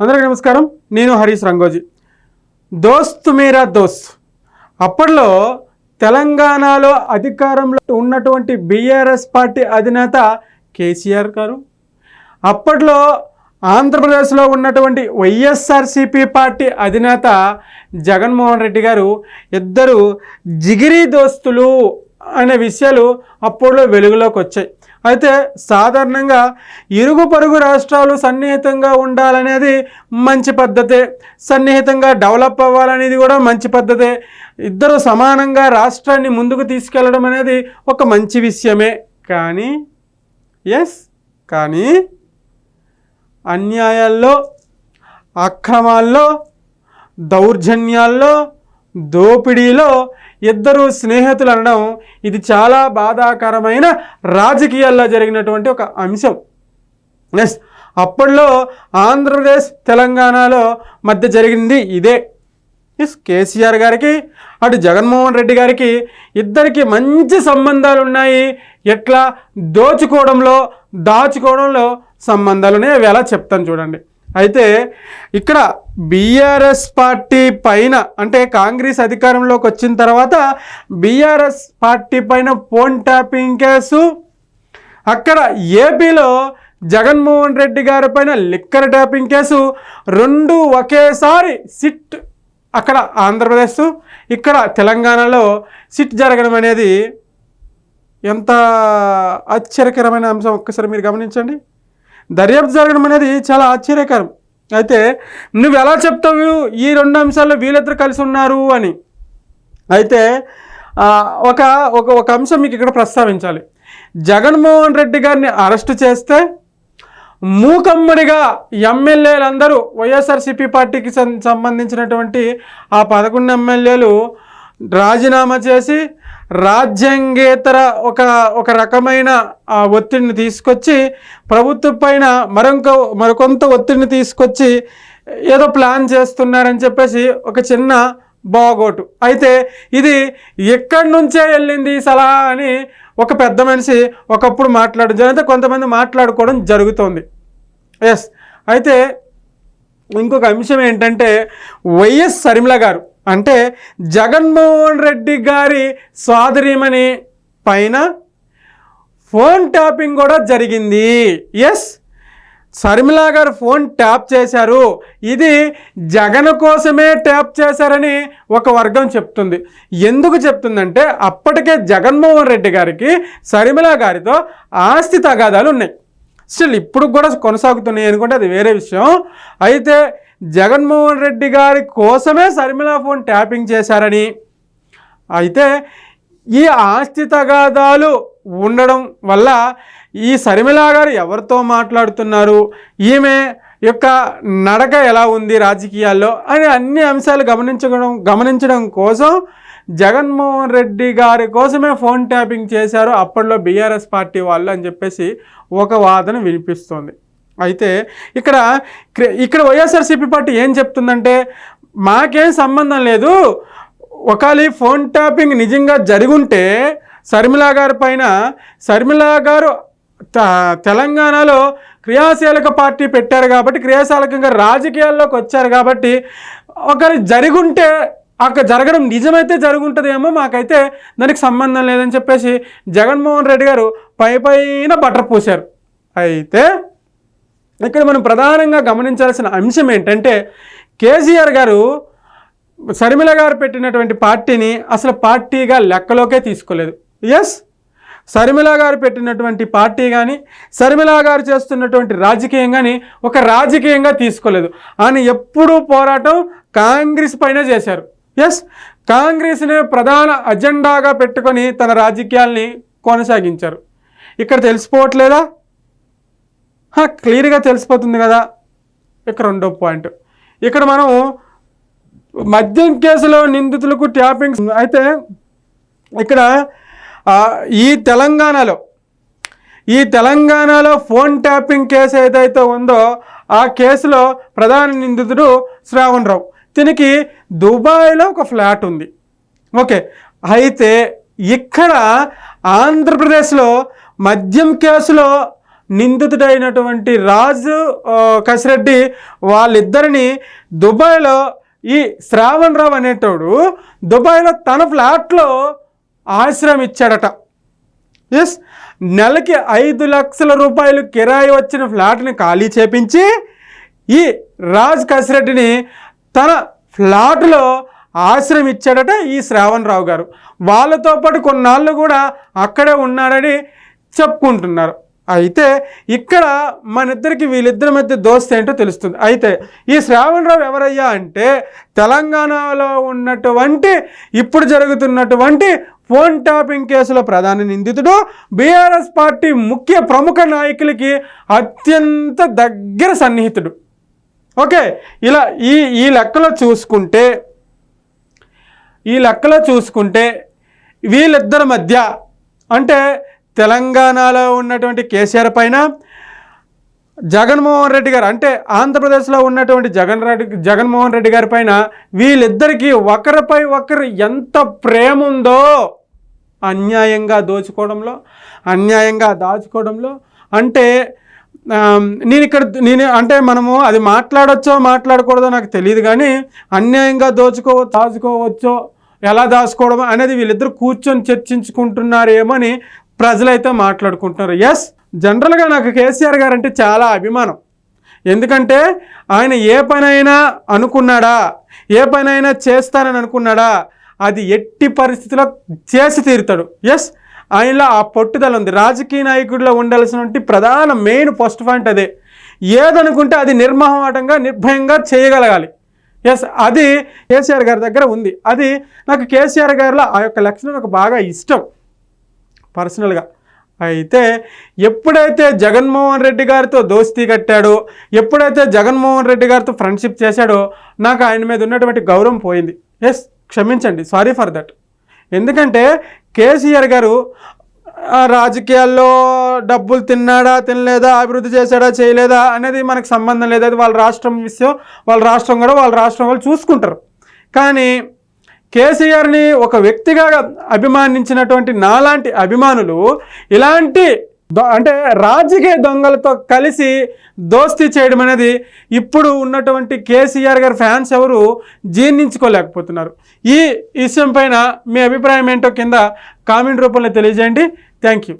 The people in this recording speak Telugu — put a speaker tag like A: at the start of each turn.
A: అందరికీ నమస్కారం. నేను హరీష్ రంగోజీ. దోస్త్ మీరా దోస్త్. అప్పట్లో తెలంగాణలో అధికారంలో ఉన్నటువంటి బీఆర్ఎస్ పార్టీ అధినేత కేసీఆర్ గారు అప్పట్లో ఆంధ్రప్రదేశ్లో ఉన్నటువంటి వైఎస్ఆర్సిపి పార్టీ అధినేత జగన్మోహన్ రెడ్డి గారు ఇద్దరు జిగిరి దోస్తులు అనే విషయాలు అప్పుడులో వెలుగులోకి వచ్చాయి. అయితే సాధారణంగా ఇరుగు పొరుగు రాష్ట్రాలు సన్నిహితంగా ఉండాలనేది మంచి పద్ధతే. సన్నిహితంగా డెవలప్ అవ్వాలనేది కూడా మంచి పద్ధతే. ఇద్దరు సమానంగా రాష్ట్రాన్ని ముందుకు తీసుకెళ్ళడం అనేది ఒక మంచి విషయమే. కానీ ఎస్ కానీ అన్యాయాల్లో అక్రమాల్లో దౌర్జన్యాల్లో దోపిడీలో ఇద్దరు స్నేహితులు అనడం ఇది చాలా బాధాకరమైన రాజకీయాల్లో జరిగినటువంటి ఒక అంశం. ఎస్ అప్పట్లో ఆంధ్రప్రదేశ్ తెలంగాణలో మధ్య జరిగింది ఇదే. ఎస్ కేసీఆర్ గారికి అటు జగన్మోహన్ రెడ్డి గారికి ఇద్దరికి మంచి సంబంధాలు ఉన్నాయి ఎట్లా? దోచుకోవడంలో దాచుకోవడంలో సంబంధాలు ఉన్నాయి అవి ఎలా చెప్తాను చూడండి. అయితే ఇక్కడ బీఆర్ఎస్ పార్టీ పైన అంటే కాంగ్రెస్ అధికారంలోకి వచ్చిన తర్వాత బీఆర్ఎస్ పార్టీ పైన ఫోన్ ట్యాపింగ్ కేసు. అక్కడ ఏపీలో జగన్మోహన్ రెడ్డి గారి పైన లిక్కర్ ట్యాపింగ్ కేసు. రెండు ఒకేసారి సిట్ అక్కడ ఆంధ్రప్రదేశ్ ఇక్కడ తెలంగాణలో సిట్ జరగడం అనేది ఎంత ఆశ్చర్యకరమైన అంశం ఒక్కసారి మీరు గమనించండి. దర్యాప్తు జరగడం అనేది చాలా ఆశ్చర్యకరం. అయితే నువ్వు ఎలా చెప్తావు? ఈ రెండు అంశాల్లో వీళ్ళిద్దరు కలిసి ఉన్నారు అని. అయితే ఒక ఒక ఒక అంశం మీకు ఇక్కడ ప్రస్తావించాలి. జగన్మోహన్ రెడ్డి గారిని అరెస్ట్ చేస్తే మూకమ్మడిగా ఎమ్మెల్యేలందరూ వైఎస్ఆర్సీపీ పార్టీకి సం- సంబంధించినటువంటి ఆ పదకొండు ఎమ్మెల్యేలు రాజీనామా చేసి రాజ్యాంగేతర ఒక ఒక రకమైన ఆ ఒత్తిడిని తీసుకొచ్చి ప్రభుత్వం పైన మరొక మరికొంత ఒత్తిడిని తీసుకొచ్చి ఏదో ప్లాన్ చేస్తున్నారని చెప్పేసి ఒక చిన్న బాగోటు. అయితే ఇది ఎక్కడి నుంచే వెళ్ళింది ఈ సలహా అని ఒక పెద్ద మనిషి ఒకప్పుడు మాట్లాడడం జరిగితే కొంతమంది మాట్లాడుకోవడం జరుగుతోంది. ఎస్. అయితే ఇంకొక అంశం ఏంటంటే వైఎస్ సరిమల గారు అంటే జగన్మోహన్ రెడ్డి గారి సోదరిమణి పైన ఫోన్ ట్యాపింగ్ కూడా జరిగింది. ఎస్ షర్మిల గారు ఫోన్ ట్యాప్ చేశారు. ఇది జగన్ కోసమే ట్యాప్ చేశారని ఒక వర్గం చెప్తుంది. ఎందుకు చెప్తుందంటే అప్పటికే జగన్మోహన్ రెడ్డి గారికి షర్మిల గారితో ఆస్తి తగాదాలు ఉన్నాయి. స్టిల్ ఇప్పుడు కూడా కొనసాగుతున్నాయి అనుకుంటే అది వేరే విషయం. అయితే జగన్మోహన్ రెడ్డి గారి కోసమే శర్మిలా ఫోన్ ట్యాపింగ్ చేశారని. అయితే ఈ ఆస్తి తగాదాలు ఉండడం వల్ల ఈ శర్మిలా గారు ఎవరితో మాట్లాడుతున్నారు? ఈమె యొక్క నడక ఎలా ఉంది రాజకీయాల్లో? అని అన్ని అంశాలు గమనించడం గమనించడం కోసం జగన్మోహన్ రెడ్డి గారి కోసమే ఫోన్ ట్యాపింగ్ చేశారు అప్పట్లో బీఆర్ఎస్ పార్టీ వాళ్ళు అని చెప్పేసి ఒక వాదన వినిపిస్తోంది. అయితే ఇక్కడ ఇక్కడ వైఎస్ఆర్సీపీ పార్టీ ఏం చెప్తుందంటే మాకేం సంబంధం లేదు. ఒకవేళ ఫోన్ ట్యాపింగ్ నిజంగా జరుగుంటే శర్మిలా గారి పైన శర్మిలా గారు తెలంగాణలో క్రియాశీలక పార్టీ పెట్టారు కాబట్టి క్రియాశీలకంగా రాజకీయాల్లోకి వచ్చారు కాబట్టి ఒకరి జరుగుంటే అక్కడ జరగడం నిజమైతే జరుగుంటుందేమో మాకైతే దానికి సంబంధం లేదని చెప్పేసి జగన్మోహన్ రెడ్డి గారు పై పైన బటర్ పూశారు. అయితే ఇక్కడ మనం ప్రధానంగా గమనించాల్సిన అంశం ఏంటంటే కేసీఆర్ గారు శర్మిల గారు పెట్టినటువంటి పార్టీని అసలు పార్టీగా లెక్కలోకే తీసుకోలేదు. ఎస్ శర్మిల గారు పెట్టినటువంటి పార్టీ కానీ శర్మిల గారు చేస్తున్నటువంటి రాజకీయం కానీ ఒక రాజకీయంగా తీసుకోలేదు. ఆయన ఎప్పుడూ పోరాటం కాంగ్రెస్ పైన చేశారు. ఎస్ కాంగ్రెస్ని ప్రధాన అజెండాగా పెట్టుకొని తన రాజకీయాల్ని కొనసాగించారు. ఇక్కడ తెలిసిపోవట్లేదా? క్లియర్గా తెలిసిపోతుంది కదా. ఇక రెండో పాయింట్. ఇక్కడ మనం మద్యం కేసులో నిందితులకు ట్యాపింగ్ అయితే ఇక్కడ ఈ తెలంగాణలో ఈ తెలంగాణలో ఫోన్ ట్యాపింగ్ కేసు ఏదైతే ఉందో ఆ కేసులో ప్రధాన నిందితుడు శ్రావణ్ రావు. దీనికి దుబాయ్లో ఒక ఫ్లాట్ ఉంది. ఓకే. అయితే ఇక్కడ ఆంధ్రప్రదేశ్లో మద్యం కేసులో నిందితుడైనటువంటి రాజు కసిరెడ్డి వాళ్ళిద్దరిని దుబాయ్లో ఈ శ్రావణ్ రావు అనేటోడు దుబాయ్లో తన ఫ్లాట్లో ఆశ్రయం ఇచ్చాడట ఎస్ నెలకి ఐదు లక్షల రూపాయలు కిరాయి వచ్చిన ఫ్లాట్ని ఖాళీ చేపించి ఈ రాజ్ కసిరెడ్డిని తన ఫ్లాట్లో ఆశ్రయం ఇచ్చాడట ఈ శ్రావణ్ రావు గారు. వాళ్ళతో పాటు కొన్నాళ్ళు కూడా అక్కడే ఉన్నాడని చెప్పుకుంటున్నారు. అయితే ఇక్కడ మన ఇద్దరికి వీళ్ళిద్దరి మధ్య దోస్తి ఏంటో తెలుస్తుంది. అయితే ఈ శ్రావణరావు ఎవరయ్యా అంటే తెలంగాణలో ఉన్నటువంటి ఇప్పుడు జరుగుతున్నటువంటి ఫోన్ ట్యాపింగ్ కేసులో ప్రధాన నిందితుడు బీఆర్ఎస్ పార్టీ ముఖ్య ప్రముఖ నాయకులకి అత్యంత దగ్గర సన్నిహితుడు. ఓకే ఇలా ఈ ఈ లెక్కలో చూసుకుంటే ఈ లెక్కలో చూసుకుంటే వీళ్ళిద్దరి మధ్య అంటే తెలంగాణలో ఉన్నటువంటి కేసీఆర్ పైన జగన్మోహన్ రెడ్డి గారు అంటే ఆంధ్రప్రదేశ్లో ఉన్నటువంటి జగన్ రెడ్డి జగన్మోహన్ రెడ్డి గారి పైన వీళ్ళిద్దరికీ ఒకరిపై ఒకరు ఎంత ప్రేమ ఉందో అన్యాయంగా దోచుకోవడంలో అన్యాయంగా దాచుకోవడంలో అంటే నేను ఇక్కడ నేను అంటే మనము అది మాట్లాడచ్చో మాట్లాడకూడదో నాకు తెలియదు కానీ అన్యాయంగా దోచుకో దాచుకోవచ్చో ఎలా దాచుకోవడం అనేది వీళ్ళిద్దరు కూర్చొని చర్చించుకుంటున్నారేమో అని ప్రజలైతే మాట్లాడుకుంటున్నారు. ఎస్ జనరల్గా నాకు కేసీఆర్ గారు అంటే చాలా అభిమానం. ఎందుకంటే ఆయన ఏ పనైనా అనుకున్నాడా? ఏ పనైనా చేస్తానని అనుకున్నాడా? అది ఎట్టి పరిస్థితిలో చేసి తీరుతాడు. ఎస్ ఆయనలో ఆ పట్టుదల ఉంది. రాజకీయ నాయకుడిలో ఉండాల్సినటువంటి ప్రధాన మెయిన్ ఫస్ట్ పాయింట్ అదే. ఏదనుకుంటే అది నిర్మహమాటంగా నిర్భయంగా చేయగలగాలి. ఎస్ అది కేసీఆర్ గారి దగ్గర ఉంది. అది నాకు కేసీఆర్ గారిలో ఆ యొక్క లక్షణం నాకు బాగా ఇష్టం. పర్సనల్గా. అయితే ఎప్పుడైతే జగన్మోహన్ రెడ్డి గారితో దోస్తీ కట్టాడో ఎప్పుడైతే జగన్మోహన్ రెడ్డి గారితో ఫ్రెండ్షిప్ చేశాడో నాకు ఆయన మీద ఉన్నటువంటి గౌరవం పోయింది. ఎస్ క్షమించండి. Sorry for that. ఎందుకంటే కేసీఆర్ గారు ఆ, రాజకీయాల్లో డబ్బులు తిన్నాడా తినలేదా అభివృద్ధి చేశాడా చేయలేదా అనేది మనకు సంబంధం లేదు. అది వాళ్ళ రాష్ట్రం విషయం. వాళ్ళ రాష్ట్రం కూడా వాళ్ళ రాష్ట్రం వాళ్ళు చూసుకుంటారు. కానీ కేసీఆర్ని ఒక వ్యక్తిగా అభిమానించినటువంటి నాలాంటి అభిమానులు ఇలాంటి దొ- అంటే రాజకీయ దొంగలతో కలిసి దోస్తీ చేయడం అనేది ఇప్పుడు ఉన్నటువంటి కేసీఆర్ గారి ఫ్యాన్స్ ఎవరు జీర్ణించుకోలేకపోతున్నారు. ఈ విషయం పైన మీ అభిప్రాయం ఏంటో కింద కామెంట్ రూపంలో తెలియజేయండి. Thank you.